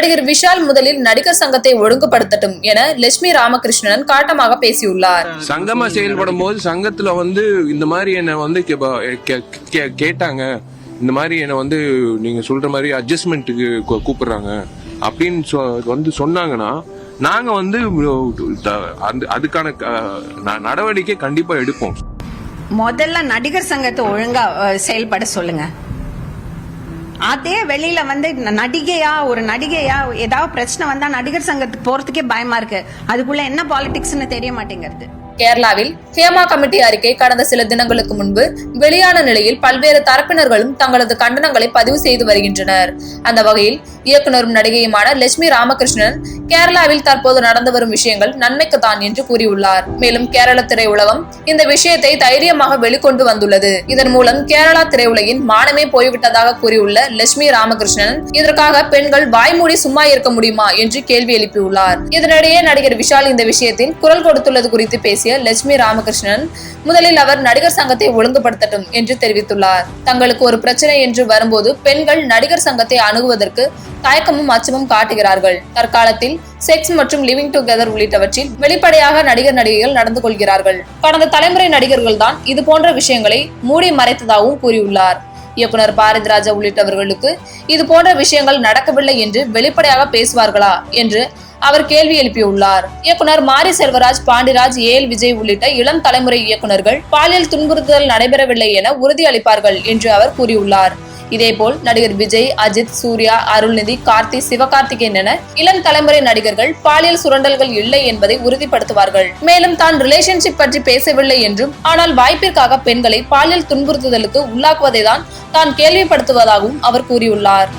நடிகர் விஷால் முதலில் நடிகர் சங்கத்தை ஒழுங்குபடுத்தட்டும் என லட்சுமி ராமகிருஷ்ணன் காட்டமாக பேசியுள்ளார். சங்கமா செயல்படும் போது சங்கத்துல வந்து இந்த மாதிரி என்ன வந்து கேட்டாங்க. இந்த மாதிரி என்ன வந்து நீங்க சொல்ற மாதிரி அட்ஜஸ்ட்மெண்ட்டுக்கு கூப்பிடுறாங்க அப்படின்னு சொ- வந்து சொன்னாங்கன்னா நாங்க வந்து அந்த- அதுக்கான நடவடிக்கை கண்டிப்பா எடுப்போம். முதல்ல நடிகர் சங்கத்தை ஒழுங்கா செயல்பட சொல்லுங்க. அதே வெளியில வந்து நடிகையா ஒரு நடிகையா ஏதாவது பிரச்சனை வந்தா நடிகர் சங்கத்துக்கு போறதுக்கே பயமா இருக்கு. அதுக்குள்ள என்ன பாலிடிக்ஸ்னு தெரிய மாட்டேங்கிறது. கேரளாவில் ஹேமா கமிட்டி அறிக்கை கடந்த சில தினங்களுக்கு முன்பு வெளியான நிலையில் பல்வேறு தரப்பினர்களும் தங்களது கண்டனங்களை பதிவு செய்து வருகின்றனர். அந்த வகையில் இயக்குனரும் நடிகையுமான லட்சுமி ராமகிருஷ்ணன் கேரளாவில் தற்போது நடந்து வரும் விஷயங்கள் நன்மைக்கு தான் என்று கூறியுள்ளார். மேலும் கேரள திரையுலகம் இந்த விஷயத்தை தைரியமாக வெளிக்கொண்டு வந்துள்ளது. இதன் மூலம் கேரளா திரையுலகின் மானமே போய்விட்டதாக கூறியுள்ள லட்சுமி ராமகிருஷ்ணன் இதற்காக பெண்கள் வாய்மூடி சும்மா இருக்க முடியுமா என்று கேள்வி எழுப்பியுள்ளார். இதனிடையே நடிகர் விஷால் இந்த விஷயத்தில் குரல் கொடுத்துள்ளது குறித்து பேசிய லட்சுமி ராமகிருஷ்ணன் முதலில் அவர் நடிகர் சங்கத்தை ஒழுங்குபடுத்தட்டும் என்று தெரிவித்துள்ளார். தங்களுக்கு ஒரு பிரச்சனை என்று வரும்போது பெண்கள் நடிகர் சங்கத்தை அணுகுவதற்கு தயக்கமும் அச்சமும் காட்டுகிறார்கள். தற்காலத்தில் செக்ஸ் மற்றும் லிவிங் டுகெதர் உள்ளிட்டவற்றில் வெளிப்படையாக நடிகர் நடிகைகள் நடந்து கொள்கிறார்கள். கடந்த தலைமுறை நடிகர்கள் தான் இது போன்ற விஷயங்களை மூடி மறைத்ததாகவும் கூறியுள்ளார். இயக்குனர் பாரதிராஜா உள்ளிட்டவர்களுக்கு இது போன்ற விஷயங்கள் நடக்கவில்லை என்று வெளிப்படையாக பேசுவார்களா என்று அவர் கேள்வி எழுப்பியுள்ளார். இயக்குனர் மாரி செல்வராஜ் பாண்டிராஜ் ஏல் விஜய் உள்ளிட்ட இளம் தலைமுறை இயக்குநர்கள் பாலியல் துன்புறுத்தல் நடைபெறவில்லை என உறுதி அளிப்பார்கள் என்று அவர் கூறியுள்ளார். இதேபோல் நடிகர் விஜய் அஜித் சூர்யா அருள்நிதி கார்த்தி சிவகார்த்திகேயன் என இளம் தலைமுறை நடிகர்கள் பாலியல் சுரண்டல்கள் இல்லை என்பதை உறுதிப்படுத்துவார்கள். மேலும் தான் ரிலேஷன்ஷிப் பற்றி பேசவில்லை என்றும் ஆனால் வாய்ப்பிற்காக பெண்களை பாலியல் துன்புறுத்துதலுக்கு உள்ளாக்குவதை தான் தான் கேள்விப்படுத்துவதாகவும் அவர் கூறியுள்ளார்.